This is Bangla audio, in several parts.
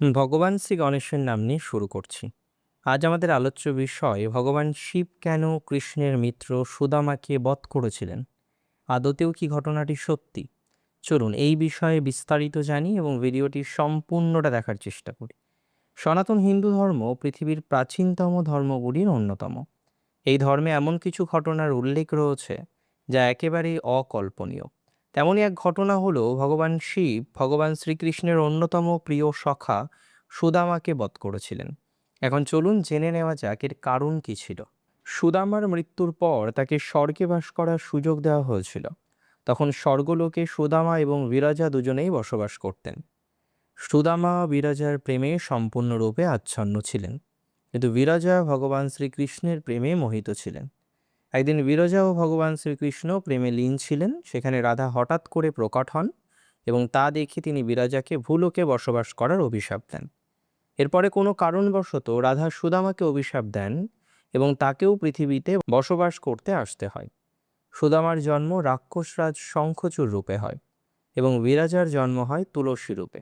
ভগবান শ্রী গণেশের নাম নিয়ে শুরু করছি। আজ আমাদের আলোচ্য বিষয়, ভগবান শিব কেন কৃষ্ণের মিত্র সুদামাকে বধ করেছিলেন? আদতেও কি ঘটনাটি সত্যি? চলুন এই বিষয়ে বিস্তারিত জানি এবং ভিডিওটি সম্পূর্ণটা দেখার চেষ্টা করি। সনাতন হিন্দু ধর্ম পৃথিবীর প্রাচীনতম ধর্মগুলির অন্যতম। এই ধর্মে এমন কিছু ঘটনার উল্লেখ রয়েছে, যা একেবারেই অকল্পনীয়। তেমনই এক ঘটনা হলো, ভগবান শিব ভগবান শ্রীকৃষ্ণের অন্যতম প্রিয় সখা সুদামাকে বধ করেছিলেন। এখন চলুন জেনে নেওয়া যাক এর কারণ কী ছিল। সুদামার মৃত্যুর পর তাকে স্বর্গে বাস করার সুযোগ দেওয়া হয়েছিল। তখন স্বর্গলোকে সুদামা এবং বিরাজা দুজনেই বসবাস করতেন। সুদামা বিরাজার প্রেমে সম্পূর্ণরূপে আচ্ছন্ন ছিলেন। কিন্তু বিরাজা ভগবান শ্রীকৃষ্ণের প্রেমে মোহিত ছিলেন। একদিন বিরজা ও ভগবান শ্রীকৃষ্ণ প্রেমে লীন ছিলেন। সেখানে রাধা হঠাৎ করে প্রকট হন এবং তা দেখে তিনি বিরাজাকে ভুলোকে বসবাস করার অভিশাপ দেন। এরপরে কোনো কারণবশত রাধা সুদামাকে অভিশাপ দেন এবং তাকেও পৃথিবীতে বসবাস করতে আসতে হয়। সুদামার জন্ম রাক্ষসরাজ শঙ্খচূড় রূপে হয় এবং বিরাজার জন্ম হয় তুলসী রূপে।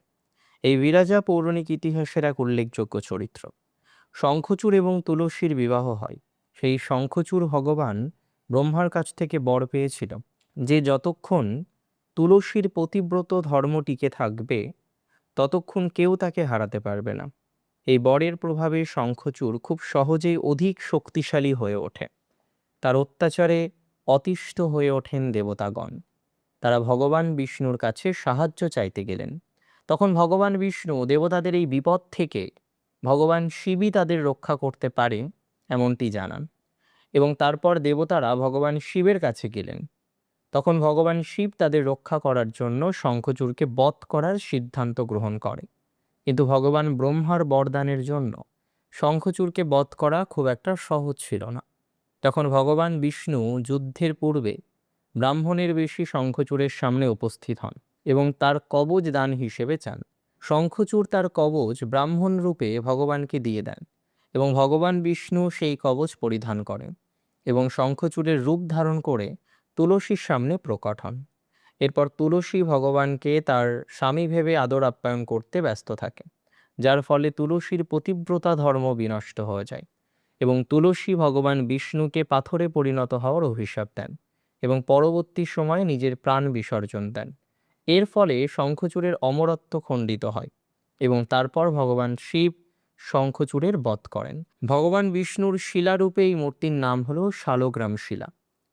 এই বিরাজা পৌরাণিক ইতিহাসের এক উল্লেখযোগ্য চরিত্র। শঙ্খচূড় এবং তুলসীর বিবাহ হয়। সেই শঙ্খচূড় ভগবান ব্রহ্মার কাছ থেকে বর পেয়েছিল। যে যতক্ষণ তুলসীর পতিব্রত ধর্ম টিকে থাকবে, ততক্ষণ কেউ তাকে হারাতে পারবে না। এই বরের প্রভাবে শঙ্খচূড় খুব সহজেই অধিক শক্তিশালী হয়ে ওঠে। তার অত্যাচারে অতিষ্ঠ হয়ে ওঠেন দেবতাগণ। তারা ভগবান বিষ্ণুর কাছে সাহায্য চাইতে গেলেন। তখন ভগবান বিষ্ণু দেবতাদের এই বিপদ থেকে ভগবান শিবই তাদের রক্ষা করতে পারে এমনটি জানান। এবং তারপর দেবতারা ভগবান শিবের কাছে গেলেন। তখন ভগবান শিব তাদের রক্ষা করার জন্য শঙ্খচূড়কে বধ করার সিদ্ধান্ত গ্রহণ করে। কিন্তু ভগবান ব্রহ্মার বরদানের জন্য শঙ্খচূড়কে বধ করা খুব একটা সহজ ছিল না। তখন ভগবান বিষ্ণু যুদ্ধের পূর্বে ব্রাহ্মণের বেশি শঙ্খচূড়ের সামনে উপস্থিত হন এবং তার কবচ দান হিসেবে চান। শঙ্খচূড় তার কবচ ব্রাহ্মণ রূপে ভগবানকে দিয়ে দেন। এবং ভগবান বিষ্ণু সেই কবচ পরিধান করেন এবং শঙ্খচূড়ের রূপ ধারণ করে তুলসীর সামনে প্রকট হন। এরপর তুলসী ভগবানকে তার স্বামী ভেবে আদর আপ্যায়ন করতে ব্যস্ত থাকে, যার ফলে তুলসীর পতিব্রতা ধর্ম বিনষ্ট হয়ে যায় এবং তুলসী ভগবান বিষ্ণুকে পাথরে পরিণত হওয়ার অভিশাপ দেন এবং পরবর্তী সময়ে নিজের প্রাণ বিসর্জন দেন। এর ফলে শঙ্খচূড়ের অমরত্ব খণ্ডিত হয় এবং তারপর ভগবান শিব শঙ্খচূড়ের বধ করেন। ভগবান বিষ্ণুর শিলারূপে এই মূর্তির নাম হল শালগ্রাম শিলা,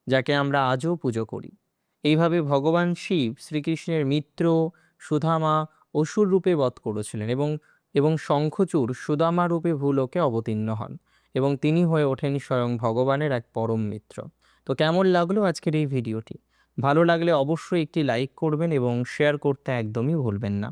যাকে আমরা আজও পুজো করি। এইভাবে ভগবান শিব শ্রীকৃষ্ণের মিত্র, সুধামা অসুর রূপে বধ করেছিলেন এবং এবং শঙ্খচূড় সুদামা রূপে ভূলোকে অবতীর্ণ হন এবং তিনি হয়ে ওঠেন স্বয়ং ভগবানের এক পরম মিত্র। তো কেমন লাগল আজকের এই ভিডিওটি? ভালো লাগলে অবশ্যই একটি লাইক করবেন এবং শেয়ার করতে একদমই ভুলবেন না।